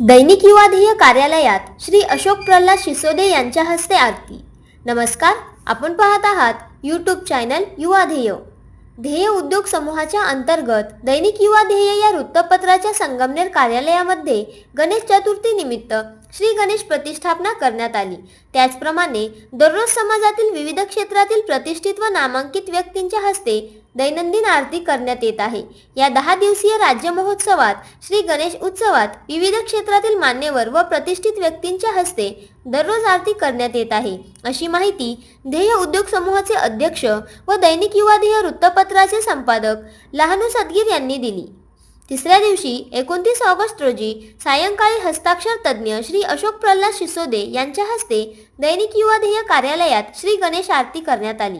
दैनिक युवा ध्येय कार्यालयात श्री अशोक प्रल्हाद शिसोदे यांच्या हस्ते आरती. नमस्कार आपण पाहत आहात यूट्यूब चॅनल युवा ध्येय ध्येय उद्योग समूहाच्या अंतर्गत दैनिक युवा ध्येय या वृत्तपत्राच्या संगमनेर कार्यालयामध्ये गणेश चतुर्थी निमित्त श्री गणेश प्रतिष्ठापना करण्यात आली. त्याचप्रमाणे दररोज समाजातील विविध क्षेत्रातील प्रतिष्ठित व नामांकित व्यक्तींच्या हस्ते दैनंदिन आरती करण्यात येत आहे. या दहा दिवसीय राज्य महोत्सवात श्री गणेश उत्सवात विविध क्षेत्रातील मान्यवर व प्रतिष्ठित व्यक्तींच्या हस्ते दररोज आरती करण्यात येत आहे. अशी माहिती ध्येय उद्योग समूहाचे अध्यक्ष व दैनिक युवा ध्येय वृत्तपत्राचे संपादक लहानू सदगीर यांनी दिली. तिसऱ्या दिवशी एकोणतीस ऑगस्ट रोजी सायंकाळी हस्ताक्षर तज्ज्ञ श्री अशोक प्रल्हाद शिसोदे यांच्या हस्ते दैनिक युवा ध्येय कार्यालयात श्री गणेश आरती करण्यात आली.